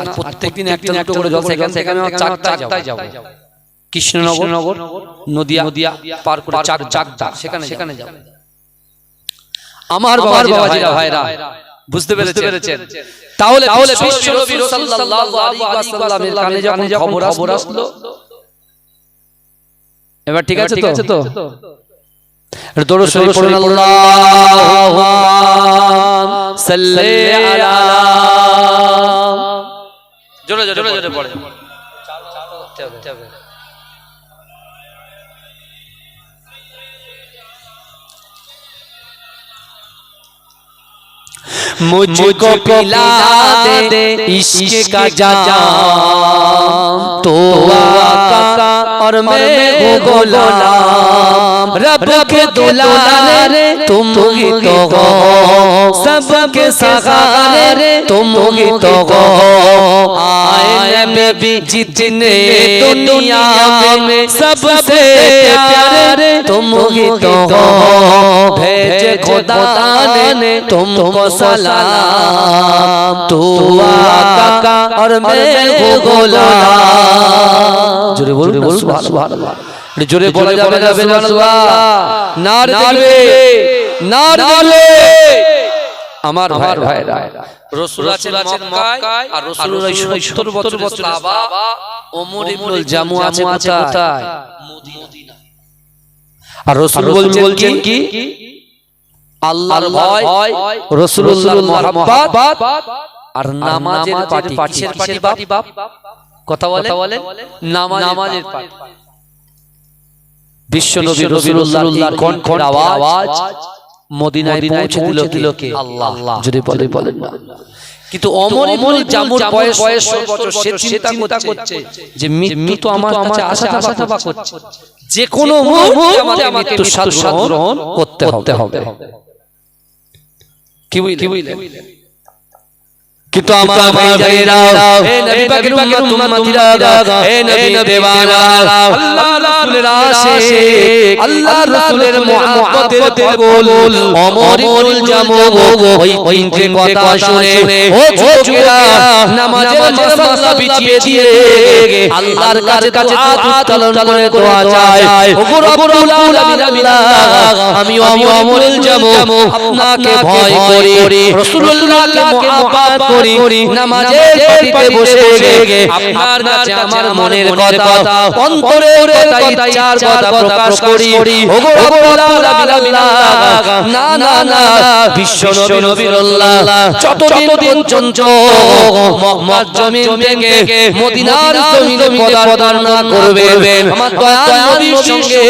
আর প্রত্যেকদিন একটা দুটো করে জলসা এখান থেকে আমি আমার যাব। কৃষ্ণনগর নদিয়া নদিয়া পার করে চার চারটা সেখানে সেখানে যাব। আমার বাবার বাবাজিরা ভাইরা বুঝতে পেরেছেন? তাহলে তাহলে বিশ্ব নবী সাল্লাল্লাহু আলাইহি ওয়াসাল্লামের কানে যখন খবর খবর আসলো এবার ঠিক আছে তো? দৌড় শরীফ পড়ুন আল্লাহুম্মা সাল্লি আলা জোরে জোরে জোরে পড়ে मुझको पिला दे इश्क का जाम तो आका का और मैं गुलाम। रब के दुलारे तुम ही तो हो। सबके सहारे तुम ही तो हो। आए नबी जितने दुनिया में सबसे प्यारे तुम ही तो हो। भेजे खुदा ने तुमको सलाम। तू आका और मैं हूँ गुलाम জোরে বলুন না সুবহানাল্লাহ এটা জোরে বলা যাবে না সুবহানাল্লাহ নার দিবে নার দিবে আমার ভাই ভাইরা রাসূল আছেন মক্কায় আর রাসূলুল্লাহ 70 বছর সাহাবা ওমর ইবনুল জামু আছে কোথায় মদিনা আর রাসূল বলছেন কি আল্লাহর ভয় রাসূলুল্লাহর মহব্বত আর নামাজের পার্টি কিসের পার্টি বাপ? কথা বলে নামাজের পার্টি বিশ্ব নবী রাসূলুল্লাহর কণ্ঠের আওয়াজ মদিনায় পৌঁছে দিল কে? আল্লাহ। যদি বলে বলেন না। কিন্তু অমর ইবনুল জামুর বয়স বয়স বছর সে চিন্তা করছে যে মৃত্যু তো আমার কাছে আসা আসা বা করছে। যে কোনো মুহূর্তে আমাকে মৃত্যু স্বাদ গ্রহণ করতে হবে। কি বুঝলে কিন্তু আমার নবী পাকের উম্মতিরা হে নবী দেওয়ানা আল্লাহ রাসূলের আশিক আল্লাহ রাসূলের মুহাব্বতের পাগল ওমর ইবনুল ওই তিনটে কথা শুনে ও ছোটরা নামাজের মাসাল্লা বিছিয়ে দিয়ে আল্লাহর কাছে কাছে উত্তোলন করে দোয়া চায় ও রব্বুল আলামিন আমি ওমর জামু আপনাকে ভয় করি রাসূলুল্লাহকে মুহাব্বত করি নামাজের পাটিতে বসে আপনার কাছে আমার মনের কথা অন্তরের কথা চার কথা প্রকাশ করি। ওগো না না না বিশ্ব নবী নবীরুল্লাহ যতদিন পর্যন্ত মক্কার জমিন থেকে মদিনার জমিনে পদার্পণ করবেন। আমার দয়াল নবীর সঙ্গে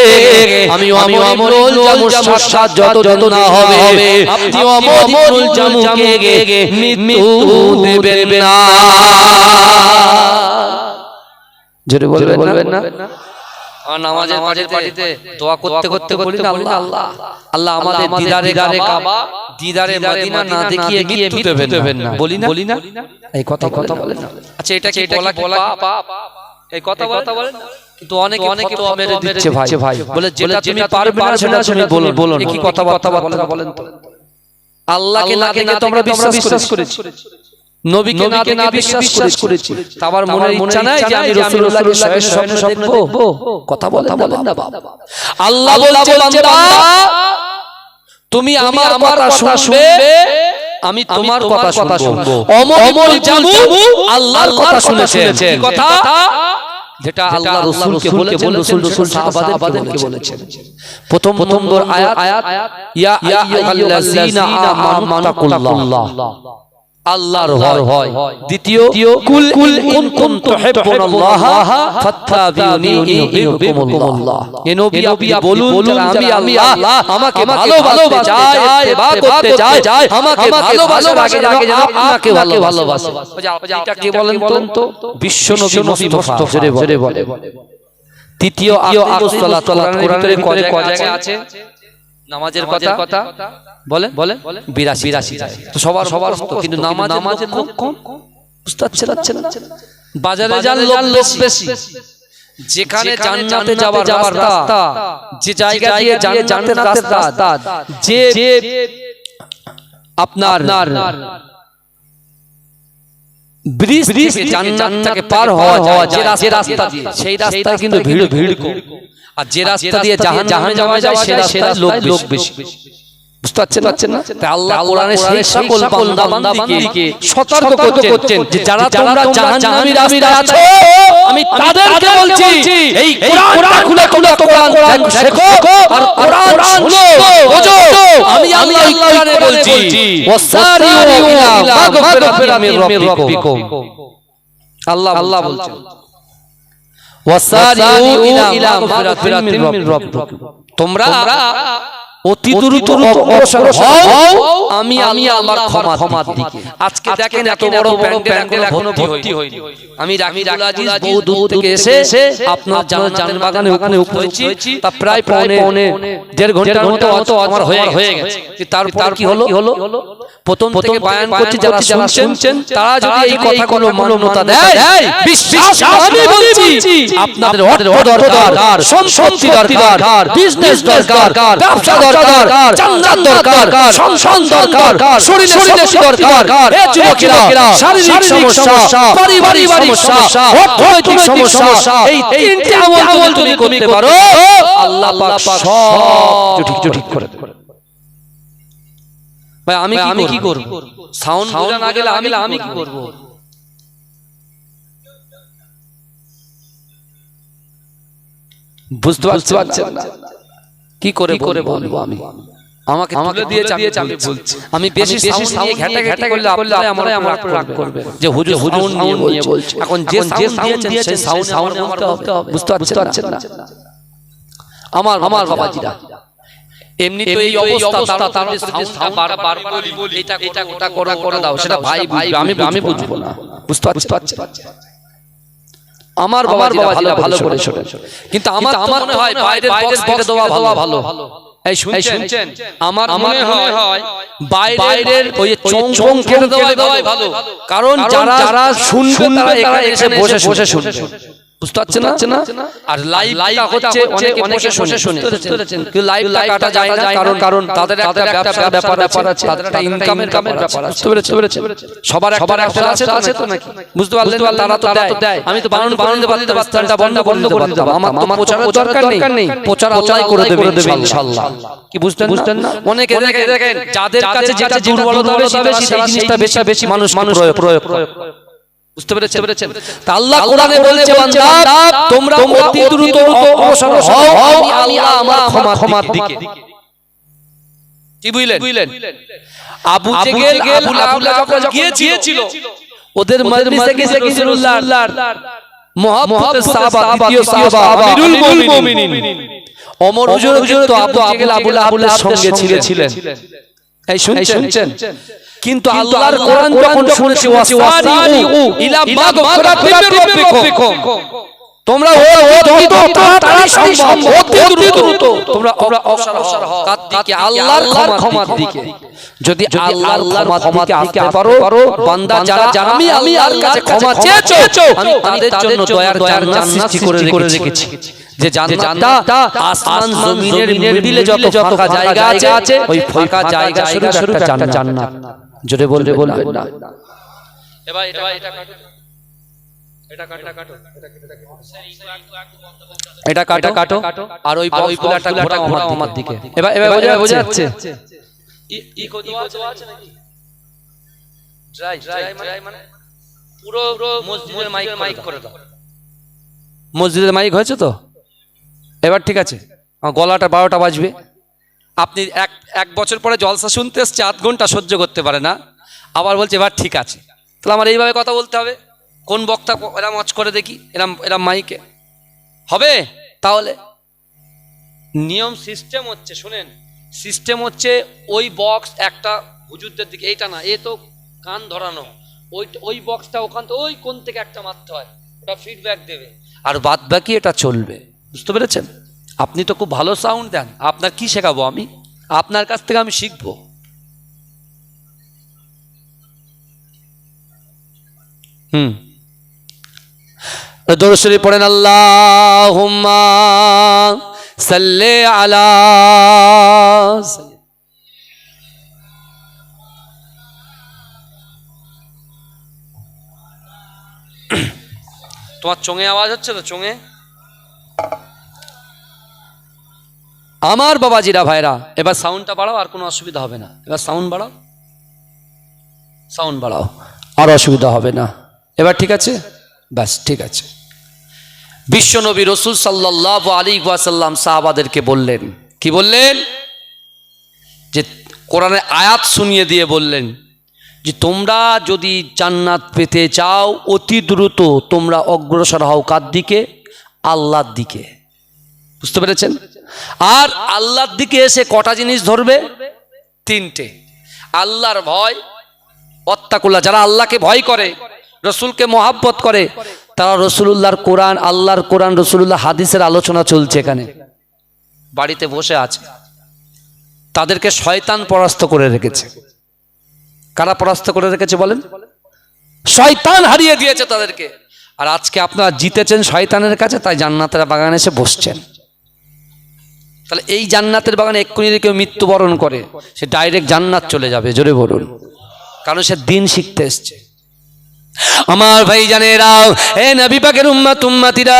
আমি অমরুল জামু সাক্ষাৎ যত যত না হবে আপনি অমরুল জামুকে মৃত্যু দেবেন না। জোরে বলবেন না। নামাজের পাঠিতে পাঠিতে দোয়া করতে করতে বলি না আল্লাহ। আল্লাহ আল্লাহ আমাদের দিদারে দিদারে কাবা দিদারে মদিনা না দেখিয়ে গিয়ে মৃত্যু দেবেন না। বলি না? বলি না? এই কথা কথা বলেন আচ্ছা এটা কি বলা বলা পাপ। এই কথা কথা বলেন। কিন্তু অনেকে অনেকে তো মেরে দিচ্ছে ভাই। ভাই। বলে যেটা তুমি পারবে না সেটা তুমি বলো বলো কি কথা কথা বলেন। তো আল্লাহকে না তোমরা বিশ্বাস করেছি। নবীকে না দেখে বিশ্বাস করেছি। তারপর মনের ইচ্ছা নাই যে আমি রাসূলুল্লাহকে স্বপ্ন স্বপ্ন দেখব। কথা বলেন না বাবা আল্লাহ বলছে বান্দা তুমি আমার কথা শুনবে আমি তোমার কথা শুনব। অমর জামু আল্লাহর কথা শুনেছেন। কি কথা? যেটা আল্লাহ রাসূলকে বলেছেন রাসূল রাসূল সাহাবাদেরকে বলেছেন। প্রথম প্রথম আয়াত আয়াত ইয়া আইয়ুহাল্লাযীনা আমানু তাকুল্লাহ। আল্লাহর ভয় দ্বিতীয় কুল কুল ইন কুনতুম তুহিব্বুনাল্লাহ ফাত্তাবিউনি ইউহিব্বুকুমুল্লাহ। এ নবী আপনি বলুন যে আমি আল্লাহ আমাকে ভালোবাসতে চাই ইত্তেবা করতে চাই আমাকে ভালোবাসার আগে আগে যেন আপনাকে ভালোবাসে। এটা কি বলেন তো বিশ্ব নবী মুস্তাফা জোরে বলে তৃতীয় আকিমুস কোরআনের ভিতরে কয় জায়গায় আছে? নামাজের কথা? কথা? বলে? বলে? বিরাশি বিরাশি তো সবার সবার কিন্তু নামাজ নামাজের খুব কম? বুঝতে পারছেন? না বাজারে যান লোক বেশি। যেখানে জান্নাতে যাওয়ার যাওয়ার রাস্তা যে জায়গা দিয়ে জান্নাতের রাস্তা যে যে আপনার ব্রিজ জান্নাতটাকে পার হওয়া যায় যে রাস্তা যে রাস্তা দিয়ে। সেই রাস্তায় কিন্তু ভিড় ভিড় কম। আর যে রাস্তা দিয়ে জাহান জাহান যাওয়া যায় সেই রাস্তায় লোক লোক বেশি। বুঝতে পারছেন পারছেন না? তাই আল্লাহ কোরআনে সেই সকল বান্দা বান্দিকে সতর্ক করছেন যে যারা তোমরা জাহান্নামী রাস্তায় আছো আমি তাদেরকে বলছি এই কোরআনটা খুলে খুলে কোরআন শেখো আর কোরআন শুনো বোঝো আমি আল্লাহ এই কোরআনে বলছি ওয়াসারিউ ইলা মাগফিরাতিন মির রাব্বিকুম। আল্লাহ আল্লাহ বলছেন। ওয়াসারিউ ইলা মাগফিরাতিন মির রাব্বিকুম তোমরা অতি দ্রুত অগ্রসর হও আমি আমি আমার ক্ষমা ক্ষমার দিকে আজকে দেখেন এত বড় প্যান্ডেল এখনও ভর্তি হয়নি আমি রাকিবুল আজিজ বহু দূর থেকে এসে আপনার জান্নাতের বাগানে ওখানে উপস্থিত তা প্রায় পৌনে দেড় ঘণ্টার মতো অত আমার হয়ে হয়ে গেছে তারপর কি হলো হলো প্রথম থেকে বায়ান করছি যারা যারা শুনছেন তারা যদি এই কথাগুলো মান্যতা দেয় বিশ্বাস আমি বলছি আপনাদের অর্থ দরকার সম্পত্তি দরকার বিজনেস দরকার ব্যবসা দরকার জান্নাত দরকার সংসার দরকার শরীরে শক্তি দরকার এ যুবকেরা শারীরিক সমস্যা পারিবারিক সমস্যা অর্থনৈতিক সমস্যা এই তিনটি আমল তুমি করতে পারো আল্লাহ পাক সব ঠিক ঠিক করে দেবে। ভাই আমি আমি কি করব? সাউন্ড বোঝা না গেলে আমি আমি কি করব? বুঝতে বুঝতে পারছেন না। কি করে করে বলব আমি? আমাকে আমাকে দিয়েছে আমি আমি বলছি। আমি বেশি বেশি সাউন্ড ঘাটা ঘাটা করলে আপনারা আমার আমার রাগ করবে যে হুজুর হুজুর সাউন্ড নিয়ে বলছে। এখন যে সাউন্ড সেই সাউন্ড সাউন্ড হবে। বুঝতে পারছেন না? আমার আমার বাবাজিরা। এমনি তো এই অবস্থা তার সাউন্ডটা বারবার বলি বলি এটা এটা ওটা করা করে দাও সেটা ভাই ভাই আমি আমি বুঝব না। বুঝতে বুঝতে পারছেন? আমার বাবার বাবা ভালো করে শোনেন কিন্তু আমার আমার মনে হয় বাইরের বক্স থেকে দেওয়া ভালো। ভালো। এই শুনছেন? আমার মনে হয় বাইরের ওই চং চং কেটে দেওয়াই ভালো। কারণ যারা যারা শুনবে তারা এখানে এসে বসে বসে শুনবে। বুঝতে পারছেন না? আর লাইভ লাইভ হচ্ছে অনেক অনেকে বসে শুনে। কিন্তু লাইভ কাটা যায় না কারণ কারণ তাদের একটা ব্যবসা ব্যাপার ব্যাপার আছে। তাদের একটা ইনকামের কামের ব্যাপার আছে। বুঝতে পেরেছেন সবার সবার একটা আছে আছে তো নাকি? বুঝতে পারলেন তারা তো দেয়। আমি তো বারণ বারণ দেব দিতে বন্ধ বন্ধ করে দিতে আমার আমার প্রচারের দরকার নেই। প্রচার আল্লাহ করে দেবে ইনশাআল্লাহ কি বুঝতেন বুঝতেন না? অনেকে দেখেন যাদের কাছে যেটা দুর্বলতা বেশি সেই জিনিসটা বেশি বেশি মানুষ মানুষ প্রয়োগ প্রয়োগ বুঝতে পেরেছেন? তা আল্লাহ কোরআনে বলছে বান্দা তোমরা অতি দ্রুত অগ্রসর হও আমি আল্লাহ আমার ক্ষমা ক্ষমার দিকে। কি বুঝলেন? বুঝলেন? আবু জেগেল আবু যখন গিয়েছিল ওদের মজলিসে রাসূলুল্লাহ সাহাবা দ্বিতীয় সাহাবা আমিরুল মুমিনিন। ওমর হুজুর কিন্তু আবু জেগেল আবু সঙ্গে ছিলেন। এই শুনছেন কিন্তু আল্লাহর কোরআন যখন শুনেছি ওয়াসারিউ ইলা মাগফিরাতিন রাব্বিকুম তোমরা ও যত তাড়াতাড়ি সম্ভব অতি দ্রুত তোমরা অগ্রসর হও কার দিকে আল্লাহর ক্ষমার দিকে যদি আল্লাহর ক্ষমার দিকে পারো বান্দা যারা আমি আমি আল্লাহর কাছে ক্ষমা চেয়েছো আমি তাদের জন্য দয়ার জান্নাত সৃষ্টি করে রেখেছি যে জান্নাতটা আসমান জমিনের মিডিলে যত ফাঁকা জায়গা আছে ওই ফাঁকা জায়গা শুরু শুরু একটা জান্নাত। জোরে বলবে বলবেন না এবার এটা এটা কাটো। এটা কাটো। কাটো। আর ওই আমার দিকে। এবার এবার বোঝা বোঝা যাচ্ছে। ইকো দেওয়া আছে নাকি? ড্রাই ড্রাই মানে? পুরো মসজিদের মাইক মাইক করে দাও। মসজিদের মাইক হয়েছে তো? এবার ঠিক আছে, আমার গলাটা বারোটা বাজবে। আপনি এক এক বছর পরে জলসা শুনতে এসছে, আধ ঘণ্টা সহ্য করতে পারে না। আবার বলছে, এবার ঠিক আছে। তাহলে আমার এইভাবে কথা বলতে হবে। কোন বক্তা এরম মচ করে দেখি, এরম এরম মাইকে। হবে? তাহলে নিয়ম সিস্টেম হচ্ছে, শুনেন সিস্টেম হচ্ছে ওই বক্স একটা হুজুরদের দিকে, এইটা না, এ তো কান ধরানো। ওই ওই বক্সটা ওখান থেকে, ওই কোন থেকে একটা মারতে হয়, ওটা ফিডব্যাক দেবে। আর বাদ বাকি এটা চলবে। বুঝতে পেরেছেন? আপনি তো খুব ভালো সাউন্ড দেন। আপনার কি শেখাবো আমি? আপনার কাছ থেকে আমি শিখব। হুম। দরশরী পড়েন আল্লাহ সাল্লে আলা তোমার চোঙে আওয়াজ হচ্ছে তো, চোঙে? আমার বাবাজিরা ভাইরা, এবার সাউন্ডটা বাড়াও, আর কোনো অসুবিধা হবে না। এবার সাউন্ড বাড়াও। সাউন্ড বাড়াও। আর অসুবিধা হবে না। এবার ঠিক আছে? ব্যাস, ঠিক আছে। বিশ্বনবী রসুল সাল্লাহ আলী ওয়াসাল্লাম সাহাবাদেরকে বললেন, কি বললেন? যে কোরআনের আয়াত শুনিয়ে দিয়ে বললেন, যে তোমরা যদি জান্নাত পেতে চাও, অতি দ্রুত তোমরা অগ্রসর হও কার দিকে? আল্লাহর দিকে। বুঝতে পেরেছেন? আর আল্লাহর দিকে এসে কটা জিনিস ধরবে? তিনটে। আল্লাহর ভয় অত্যাকুল্লা যারা আল্লাহকে ভয় করে, রসুলকে মহাব্বত করে, তারা রসুলুল্লাহর কোরআন, আল্লাহর কোরআন, রসুলুল্লাহ হাদিসের আলোচনা চলছে এখানে। বাড়িতে বসে আছে। তাদেরকে শয়তান পরাস্ত করে রেখেছে। কারা পরাস্ত করে রেখেছে বলেন? শয়তান হারিয়ে দিয়েছে তাদেরকে। আর আজকে আপনারা জিতেছেন শয়তানের কাছে, তাই জান্নাতের বাগানে এসে বসছেন। তাহলে এই জান্নাতের বাগানে এক্ষুনি যদি কেউ মৃত্যুবরণ করে, সে ডাইরেক্ট জান্নাত চলে যাবে, জোরে বলুন। কারণ সে দিন শিখতে এসছে। আমার ভাই জানেরা এ নবী পাকের উম্মা উম্মাত উম্মাতিরা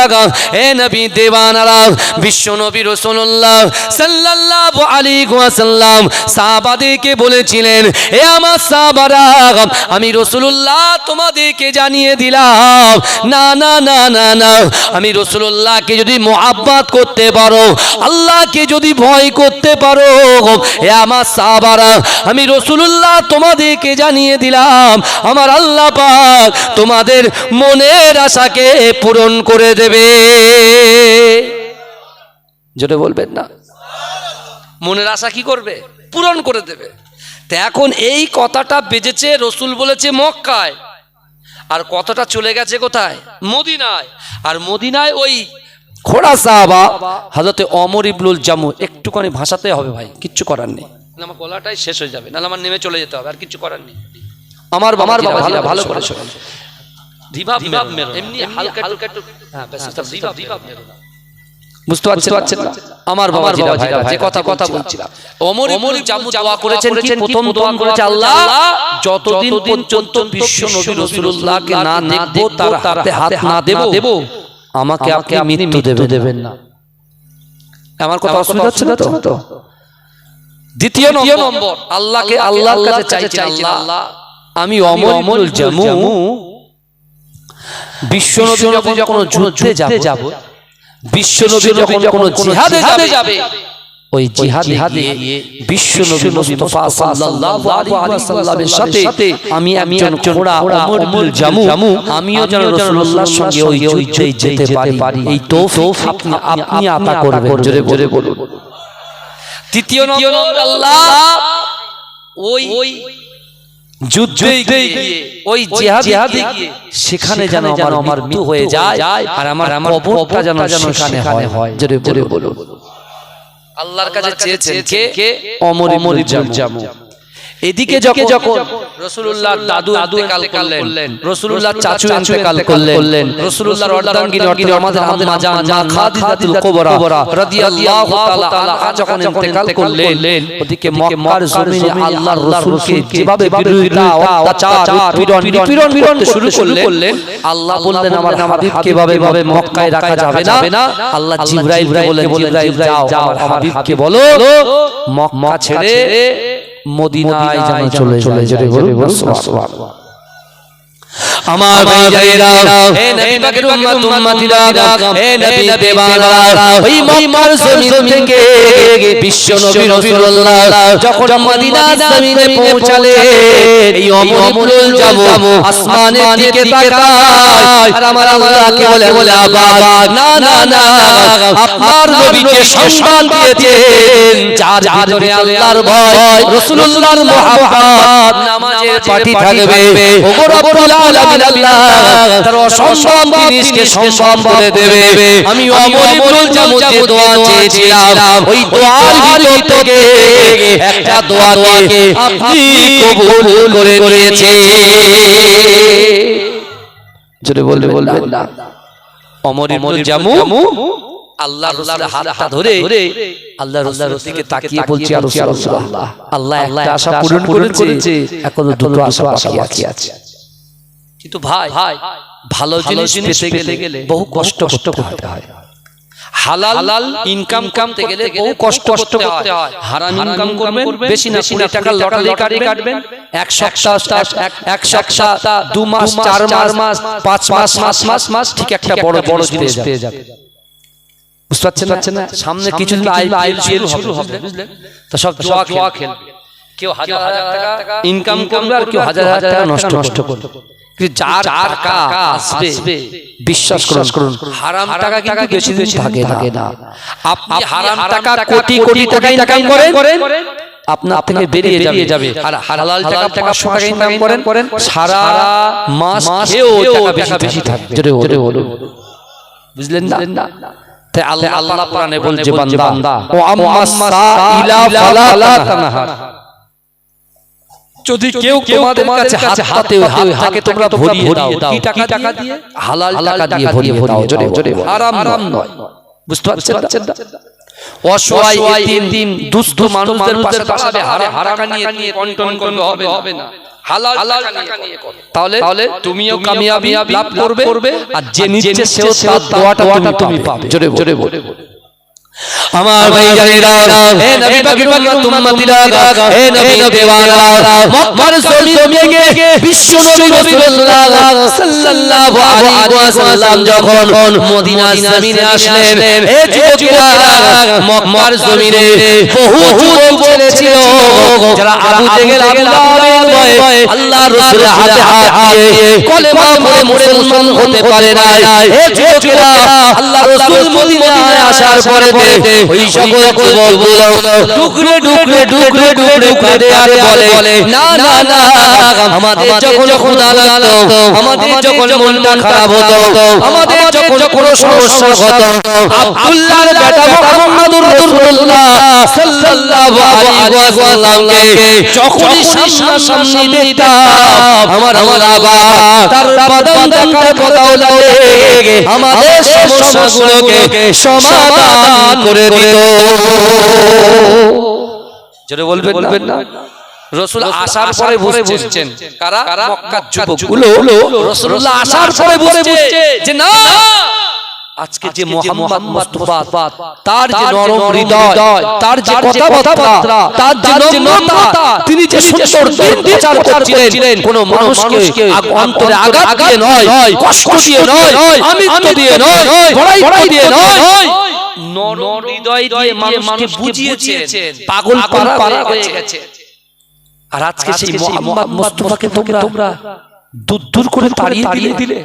এ নবী দেওয়ানারা বিশ্ব নবী রাসূলুল্লাহ সাল্লাল্লাহু আলাইহি ওয়াসাল্লাম সাহাবাদেরকে বলেছিলেন, এ আমার সাহাবারা, আমি রাসূলুল্লাহ তোমাদেরকে জানিয়ে দিলাম, না না না না না, আমি রসুল্লাহকে যদি মোহাব্বত করতে পারো, আল্লাহকে যদি ভয় করতে পারো, এ আমার সাহাবারা, আমি রসুল্লাহ তোমাদেরকে জানিয়ে দিলাম, আমার আল্লাহ পাক তোমাদের মনের আশাকে পূরণ করে দেবে। যেটা বলবেন না। মনের আশা কি করবে? পূরণ করে দেবে। তো এখন এই কথাটা বেজেছে, রসুল বলেছে মক্কায়। আর কথাটা চলে গেছে কোথায়? মদিনায়। আর মদিনায় ওই খোড়া সাহাবা হাজতে অমর ইবলুল জামু, একটুখানি ভাষাতে হবে ভাই, কিচ্ছু করার নেই। আমার গলাটাই শেষ হয়ে যাবে, নাহলে আমার নেমে চলে যেতে হবে, আর কিছু করার নেই। আমার আমার বাবা ভালো করে শোনেন রিভাব রিভাব মেরো এমনি হালকা হালকা একটু হ্যাঁ ব্যাস রিভাব রিভাব মেরো বুঝতে পারছেন? আমার বাবা জিরা ভাইরা যে কথা কথা বলছিলাম। ওমর ওমর জামু দোয়া করেছেন কি? প্রথম দোয়া করেছে আল্লাহ। যতদিন পর্যন্ত বিশ্ব নবী রাসূলুল্লাহকে না দেখব তার হাতে হাত না দেব আমাকে আপনি মৃত্যু দেবেন না। আমার কথা অসুবিধা হচ্ছে না তো? দ্বিতীয় নম্বর। আল্লাহকে আল্লাহর কাছে চাইছেন আল্লাহ। আমি অমর জামু। বিশ্বনবী যখন যুদ্ধে যাব বিশ্বনবী যখন কোনো জিহাদে যাবে ওই জিহাদে বিশ্বনবী মুস্তাফা সাল্লাল্লাহু আলাইহি ওয়াসাল্লামের সাথে আমি একজন ঘোড়া অমর জামু। আমিও যেন রাসূলুল্লাহর সঙ্গে ওই যুদ্ধে যেতে পারি। এই তৌফিক আপনি আপনি আতা করবেন। জোরে জোরে বলুন। তৃতীয় নম্বর আল্লাহ। ওই যুদ্ধে গিয়ে ওই জিহাদে গিয়ে সেখানে যেন আমার আমার মৃত্যু হয়ে যায় আর আমার আমার কবরটা যেন সেখানে হয়। জোরে জোরে বলুন। আল্লাহর কাছে চেয়েছেন কে? অমর অমর জামু এদিকে যখন যখন রসুল্লাহ দাদু ইন্তেকাল করলেন। রসুল্লাহ চাচু ইন্তেকাল করলেন। রসুল্লাহর অর্ধাঙ্গিনী অর্ধাঙ্গিনী আমাদের আম্মা জান মা খাদিজাতুল কুবরা রাদিয়াল্লাহু তাআলা আনহা যখন ইন্তেকাল করলেন ওদিকে মক্কার জমিনে আল্লাহর রাসূলকে যেভাবে বিরোধিতা অত্যাচার পীড়ন নিপীড়ন পীড়ন শুরু করলেন আল্লাহ বললেন আমার হাবিবকে এভাবে ভাবে মক্কায় রাখা যাবে না? আল্লাহ জিবরাইলকে বলেন জিবরাইল যাও আমার হাবিবকে বলো। মক্কা ছেড়ে মদিনায় যেন চলে চলে চলে বলে আমার ভাইজানেরা হে নবী পাকের উম্মত উম্মতিরা হে নবী দেবানারা ওই মক্কার জমিন থেকে বিশ্ব নবী রাসূলুল্লাহ যখন মদিনা জমিনে পৌঁছালে এই অমরুল যাব আসমানের দিকে তাকায় আর আমার আল্লাহকে বলে বলে বাবা না না না আপনার নবীকে সম্মান দিয়েছেন। যার ভিতরে আল্লাহর ভয় রাসূলুল্লাহর মহব্বত নামাজের পাটি থাকবে। ওগো রব্বুল আলামিন আল্লাহ তার অসম্ভব জিনিসকে সম্ভব করে দেবে। আমি অমর ইবনুল জামুদ যে দোয়া চেয়েছিলাম। ওই দোয়ার ভিতর থেকে একটা দোয়াকে আপনি কবুল করে নিয়েছেন জোরে বলবে বলবেন না অমর ইবনুল জামু আল্লাহ রাসূলের হাতটা ধরে আল্লাহ রাসূলের দিকে তাকিয়ে বলছে আর রাসূলুল্লাহ আল্লাহ একটা আশা পূরণ করেছে এখনও দুটো আশা বাকি আছে। কিন্তু ভাই ভাই ভালো জিনিস পেতে গেলে বহু কষ্ট কষ্ট করতে হয়। হালাল ইনকাম করতে গেলে বহু কষ্ট কষ্ট করতে হয়। হারাম ইনকাম করবেন বেশি না টাকা লটারি কাটবেন। এক সপ্তাহ এক এক সপ্তাহ দু মাস চার মাস পাঁচ মাস মাস মাস মাস ঠিক একটা বড় বড় জিনিস পেয়ে যাবে। বুঝতে পারছেন পারছেন না? সামনে কিছু আইপিএল শুরু হবে বুঝলেন? তো সব জোয়া জোয়া খেলবে কেউ হাজার হাজার টাকা ইনকাম করবে আর কেউ হাজার হাজার টাকা নষ্ট নষ্ট করবে। যার টাকা আসবে বিশ্বাস করুন করুন। হারাম টাকা কিন্তু বেশি বেশি থাকে থাকে না। আপনি হারাম টাকা কোটি কোটি টাকা ইনকাম করেন। আপনার থেকে বেরিয়ে যাবে। যাবে। আর হালাল টাকা পাঁচশো টাকা ইনকাম করেন করেন সারা মাস খেয়েও টাকা বেশি থাকবে। জোরে জোরে বলুন। বুঝলেন না? তাই আল্লাহ আল্লাহ কোরআনে বলছে বান্দা ও আম্মা সাইলা ফালা তানহার। যদি কেউ তোমাদের কাছে হাত হাতে তোমরা ভরিয়ে দাও। কি টাকা টাকা দিয়ে? হালাল টাকা দিয়ে ভরিয়ে দাও। জোরে জোরে হারাম হারাম নয়। বুঝতে পারছেন না? অসহায় দুস্থ মানুষদের পাশে দাঁড়াবে হারাম টাকা নিয়ে কন্টন করবে হবে হবে না। হালাল হালাল টাকা নিয়ে তাহলে তাহলে তুমিও কামিয়াবি লাভ করবে করবে। আর যে নিচে সেও তার দোয়াটা তুমি পাবে। জোরে জোরে বলে। আমার ভাই জানেরা হে নবী পাকের উম্মতিরা হে নবী দেওয়ানা মক্কার জমিনে বিশ্ব নবী রাসূলুল্লাহ সাল্লাল্লাহু আলাইহি ওয়াসাল্লাম যখন মদিনা জমিনে আসলেন হে যুবকেরা মক্কার জমিনে বহু যুবক ছেলেছিল যারা আবু জেহেল আবু ভয়ে আল্লাহ রাসূলের হাতে হাত দিয়ে কলেমা পড়ে মুসলমান হতে পারে না হে যুবকেরা আল্লাহ রাসূল মদিনায় আসার পরে ওই সকল যুবকগুলো টুকরে টুকরে টুকরে টুকরে কাঁদে আর বলে না না না আমাদের যখন খোদা লাগতো আমাদের যখন মনটা খারাপ হতো আমাদের যখন কোনো সমস্যা হতো আব্দুল্লাহর বেটা মুহাম্মদুর রাসূলুল্লাহ সাল্লাল্লাহু আলাইহি ওয়াসাল্লামকে যখনই সামনাসামনি দেখতাম আমার আমার বাবা তার বাদান দেখার কথাও লাগে আমাদের সমস্যাগুলোকে সমাধান করে দিত যেটা বলবেন বলবেন না রসুল আসার পরে বুঝছেন কারা মক্কার যুবকগুলো রসুল্লাহ আসার পরে বুঝছে যে না আজকে যে মোহাম্মদ মুস্তাফা তার যে নরম হৃদয় তার যে কথাবার্তা তার যে নম্রতা তিনি যে সুন্দর দিন প্রচার করছিলেন কোন মানুষকে অন্তরে আঘাত দিয়ে নয় কষ্ট দিয়ে নয় আমিত্ব দিয়ে নয় বড়াই দিয়ে নয় নরম হৃদয় দিয়ে মানুষকে বুঝিয়েছেন পাগল পারা হয়ে গেছে। আর আজকে সেই মোহাম্মদ মুস্তাফাকে তোমরা দূর দূর করে তাড়িয়ে দিলে।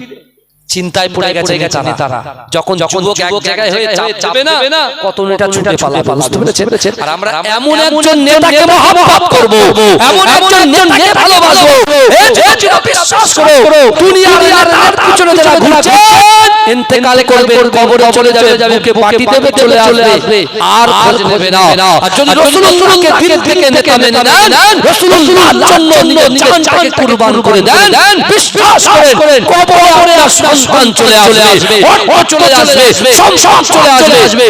চিন্তায় পড়ে গেছে গেছে তারা। যখন যখন এক জায়গায় হয়ে যাবে না কত নেতা ছুটে পালাবে। বুঝতে পেরেছেন? আর আমরা এমন একজন নেতাকে মহব্বত করব। এমন একজন নেতাকে ভালোবাসবো বিশ্বাস করো। দুনিয়ার নেতার পিছনে যারা ঘুরছে ইন্তেকাল করবে কবরে চলে যাবে বুকে পাটি দেবে চলে আসবে। আর খোঁজ নেবে না। আর যদি রাসূলুল্লাহকে দিল থেকে নেতা মেনে নেন রাসূলুল্লাহর জন্য নিজের জানকে কুরবান করে দেন। বিশ্বাস করেন কবরে আসবে সন্তান চলে আসবে অর্থ চলে আসবে চলে আসবে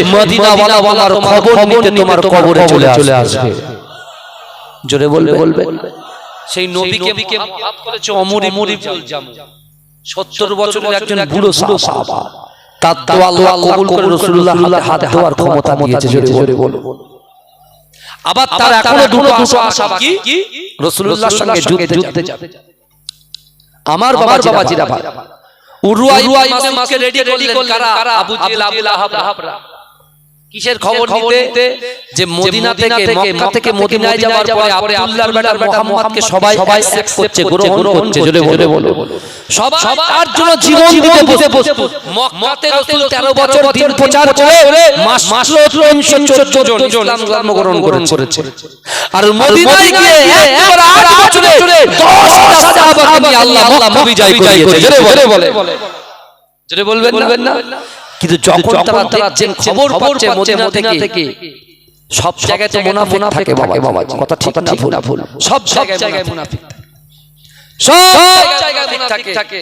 খবর নিতে তোমার কবরে চলে চলে আসবে। জোরে বলবে। বলবে। সেই নবীকে করেছে অমরি মরি জামু 70 বছরের একজন বুড়ো সাহাবা। তার দোয়া আল্লাহ কবুল করে রাসূলুল্লাহ হাতে দেওয়ার ক্ষমতা দিয়েছে জোরে জোরে বলো আবার তার এখনও দুটো দুটো আশা কি রাসূলুল্লাহর সঙ্গে যুদ্ধে যাবে। আমার বাবা বাবাজিরা ভাই উরুয়া ইবনে মাসউদকে রেডি করলেন কারা? আবু জেহেল আবু লাহাবরা কিসের খবর নিতে? যে মদিনা থেকে মক্কা থেকে মদিনায় যাওয়ার পরে আব্দুল্লাহর বেটা মুহাম্মদকে সবাই সবাই অ্যাকসেপ্ট করছে গ্রহণ করছে জোরে বলে বলো সবাই তার জন্য জীবন দিতে প্রস্তুত। মক্কাতে রাসূল 13 বছর দিন প্রচার করে মাত্র 314 জন ইসলাম ধর্ম গ্রহণ করেছে। আর মদিনায় গিয়ে একবার আট বছরে 10000 সাহাবাকে আল্লাহ মক্কা বিজয় করিয়েছে। জোরে বলে জোরে বলবেন না? কিন্তু যখন তারা খবর পাচ্ছে মদিনা থেকে সব জায়গায় তো মুনাফিক থাকে বাবা বাবা কথা ঠিক না ভুল। সব জায়গায় মুনাফিক সব জায়গায় মুনাফিক থাকে।